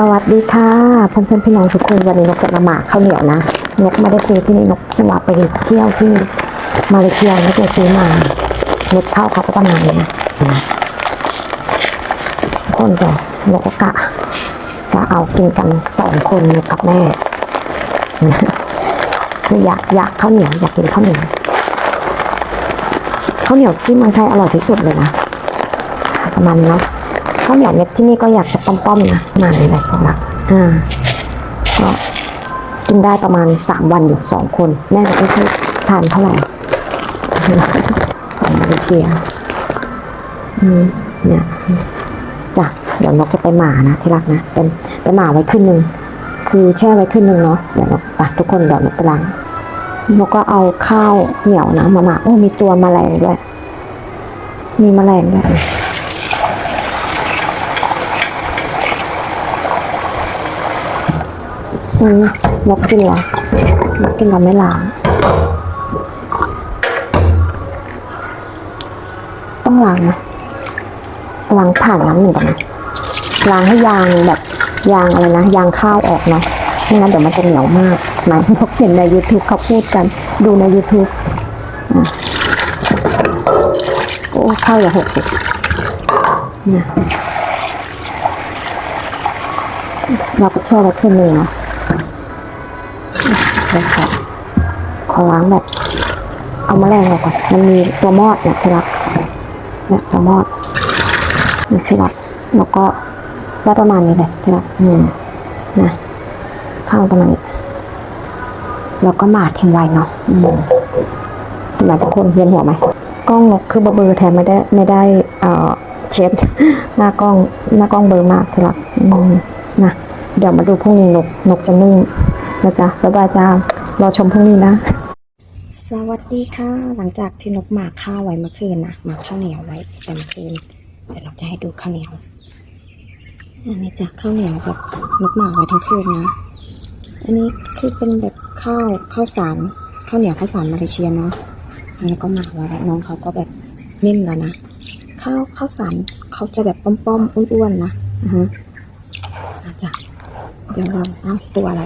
สวัสดีค่ะเพื่อนเพื่อนๆพี่น้องทุกคนวันนี้นกจะมาหมาข้าวเหนียวนะนกไม่ได้ซื้อที่นี่นกจะมาไปเที่ยวที่มาเลเซียนกเลยซื้อมาเม็ดข้าวเขาก็ประมาณนี้นะคนก็นกก็กะจะเอากินกันสองคนนกกับแม่นะคืออยากอยากข้าวเหนียวอยากกินข้าวเหนียวข้าวเหนียวที่เมืองไทยอร่อยที่สุดเลยนะประมาณนี้เนาะ ข้าวเหนียวเม็ดที่นี่ก็อยากจะป้อมๆนะนานเลยสำหรับอ่าก็กินได้ประมาณสามวันอยู่สองคน แม่ไม่ค่อยทานเท่าไหร่ของมาเลเซียอืมเนี่ยจ้ะเดี๋ยวนกจะไปหมานะที่รักนะเป็นไปหมาไว้ขึ้นหนึ่งคือแช่ไว้ขึ้นหนึ่งเนาะเดี๋ยวนกไปทุกคนเดี๋ยวนกไปล้างนกก็เอาข้าวเหนียวนะมาหมาโอ้มีตัวแมลงด้วยมีแมลงด้วย อืมนกกินเหรอนกกินเราไม่ล้าง ต้องล้างนะล้างผ่านน้ำหนึ่งก่อนนะล้างให้ยางแบบยางอะไรนะยางข้าวออกเนาะไม่งั้นเดี๋ยวมันจะเหนียวมากหมายถึงเห็นใน YouTube เขาพูดกัน ดูใน YouTube อะโอ้ข้าวอย่าหกสินะเราก็แช่ไว้คืนหนึ่งเนาะเดี๋ยวขอขอล้างแบบ เอาแมลงออกก่อนมันมีตัวมอดเนี่ยที่รักเนี่ยตัวมอดนี่ที่รักแล้วก็ได้ประมาณนี้เลยที่รักอืมนะข้างประมาณนี้แล้วก็หมาดทิ้งไว้เนาะอืมหลายทุกคนเวียนหัวไหมกล้องนกคือเบอร์แทนไม่ได้ไม่ได้เอ่อเช็ดหน้ากล้องหน้ากล้องเบอร์มากที่รักอืมนะเดี๋ยวมาดูพรุ่งนี้นกนกจะนึ่ง นะจ๊ะบ๊ายบายจ้ารอชมพรุ่งนี้นะ สวัสดีค่ะ หลังจากที่นกหมากข้าวไว้เมื่อคืนนะหมากข้าวเหนียวไว้แต่เมื่อคืนเดี๋ยวเราจะให้ดูข้าวเหนียวอันนี้จ้ะข้าวเหนียวแบบนกหมากไว้ทั้งคืนนะ อันนี้คือเป็นแบบข้าวข้าวสารข้าวเหนียวข้าวสารมาเลเซียเนาะแล้วก็หมักไว้แล้วน้องเขาก็แบบนิ่มแล้วนะข้าวข้าวสารเขาจะแบบป้อมๆอ้วนๆนะอ่าฮะอาจ้ะเดี๋ยวเราเอาตัวอะไร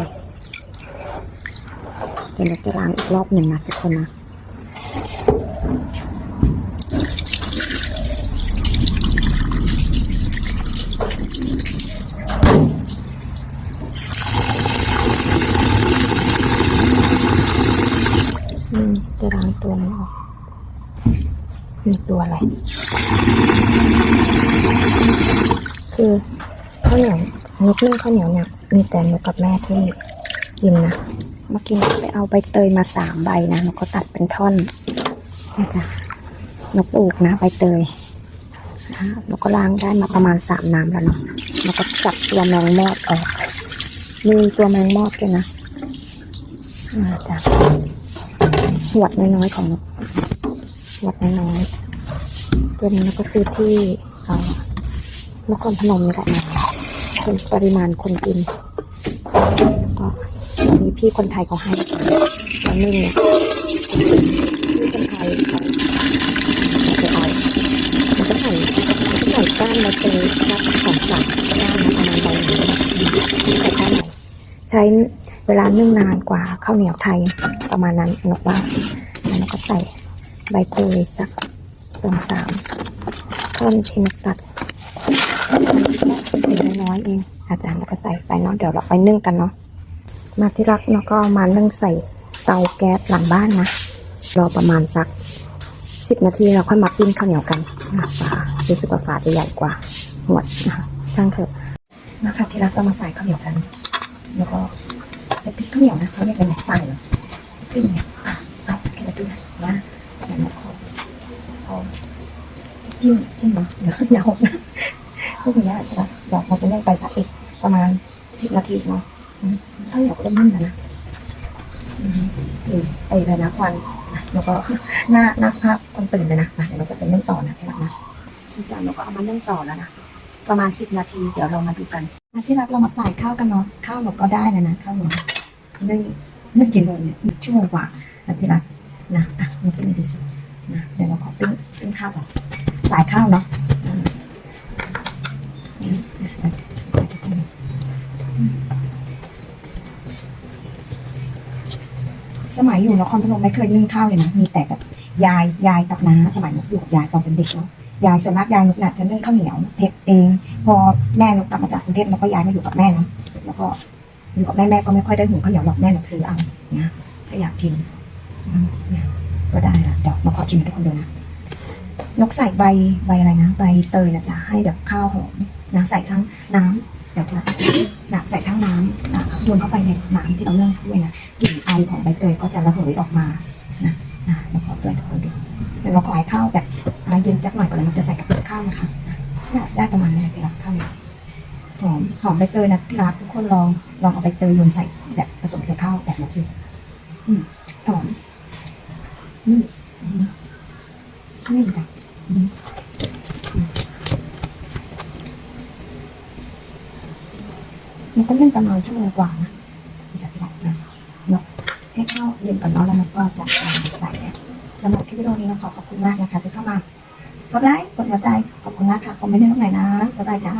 ดี๋ยวเราจะล้างอีกรอบหนึ่งนะทุกคนนะอืมจะล้างตัวมันออกมีตัวอะไร คือข้าวเหนียวนกนึ่งข้าวเหนียวเนี่ยมีแต่นกกับแม่ที่กินนะ เมื่อกี้นไปเอาใบเตยมาสามใบนะนกก็ตัดเป็นท่อนนี่จ้ะนกปลูกนะใบเตยนะนกก็ล้างได้มาประมาณสามน้ำแล้วเนาะนกก็จับตัวแมงมอดออก มีตัวแมงมอดด้วยนะอ่าจ้ะหวดน้อยๆของนกหวดน้อยๆตัวนี้นกก็ซื้อที่เอ่อนครพนมนี่แหละนะเป็นปริมาณคนกินก็ มีพี่คนไทยเขาให้วันนึงเนี่ยพี่คนไทยเขาไปเอามันก็ใส่มันก็ใส่ก้านมาเจอสักสองสามก้านประมาณใบหนี้นะใส่ก้านไหนใช้เวลานึ่งนานกว่าข้าวเหนียวไทยประมาณนั้นหนกว่าแล้วก็ใส่ใบเตยสักสองสามท่อนที่นกตัดเป็นน้อยๆเอง อาจารย์แล้วก็ใส่ไปเนาะเดี๋ยวเราไปนึ่งกันเนาะ มาที่รักแล้วก็มานึ่งใส่เตาแก๊สหลังบ้านนะ รอประมาณสักสิบนาทีเราค่อยมาปิ้งข้าวเหนียวกันฝารู้สึกว่าฝาจะใหญ่กว่าหมดนะคะจ้างเถอะนะคะที่รักเรามาใส่ข้าวเหนียวกัน แล้วก็จะปิ้งข้าวเหนียวนะเขาเรียกเป็นใส่หรอปิ้งเนี่ยอะเอาแค่ดูนะเดี๋ยวนะขอเอาจิ้มจิ้มเหรอเดี๋ยวอย่าหกนะพวกนี้ที่เดี๋ยวเราจะนึ่งไปสักอีกประมาณสิบนาทีเนาะ ข้าวเหนียวก็นุ่มนะนะอืมอืมไปเลยนะควันนะแล้วก็หน้าหน้าสภาพคนตื่นเลยนะนะเดี๋ยวเราจะไปนึ่งต่อนะที่รักนะพี่จานเราก็เอามานึ่งต่อแล้วนะประมาณสิบนาทีเดี๋ยวเรามาดูกันนะที่รักเรามาใส่ข้าวกันเนาะข้าวเราก็ได้แล้วนะข้าวเหนียวนึ่งนึ่งกี่โมงเนี่ยชั่วโมงกว่านะที่รักนะอะมาปิ้งดูสินะเดี๋ยวเราขอปิ้งปิ้งข้าวก่อนสายข้าวเนาะอืมอืม สมัยอยู่นครพนมไม่เคยนึ่งข้าวเลยนะมีแต่แบบยายยายกับน้าสมัยนกอยู่กับยายตอนเป็นเด็กเนาะยายส่วนมากยายนกน่ะจะนึ่งข้าวเหนียวเทปเอง พอแม่นกกลับมาจากกรุงเทพนกก็ย้ายมาอยู่กับแม่เนาะแล้วก็อยู่กับแม่แม่ก็ไม่ค่อยได้หุงข้าวเหนียวหรอกแม่นกซื้อเอานะถ้าอยากกินก็ได้ละเดี๋ยวนกขอชิมทุกคนดูนะนกใส่ใบใบอะไรนะใบเตยนะจ๊ะให้แบบข้าวหอมนะใส่ทั้งน้ำ เดี๋ยวนะนะใส่ทั้งน้ำนะโยนเข้าไปในน้ำที่เราเรื่องด้วยนะกลิ่นไอของใบเตยก็จะระเหยออกมานะนะแล้วขอด้วยทุกคนดูเดี๋ยวเราขอให้ข้าวแบบอ่าเย็นจักหน่อยก่อนแล้วมันจะใส่กับข้าวนะคะได้ประมาณนี้เลยพี่รักข้าวหอมหอมใบเตยนะรักทุกคนลองลองเอาใบเตยโยนใส่แบบผสมใส่ข้าวแบบนี้สิหอมอืมอืมนี่จ้ะอืมอืมมัน ก็เล่นประมาณชั่วโมงกว่านะจะหลับนะเนะให้เข้าเย็นก่อนเนาะแล้วมันก็จะใส่เนี่ยสำหรับคลิปวิดีโอนี้นะขอขอบคุณมากนะคะที่เข้ามากดไลค์กดหัวใจขอบคุณมากค่ะคอมเมนต์ให้น้องหน่อยนะบ๊ายบายจ้า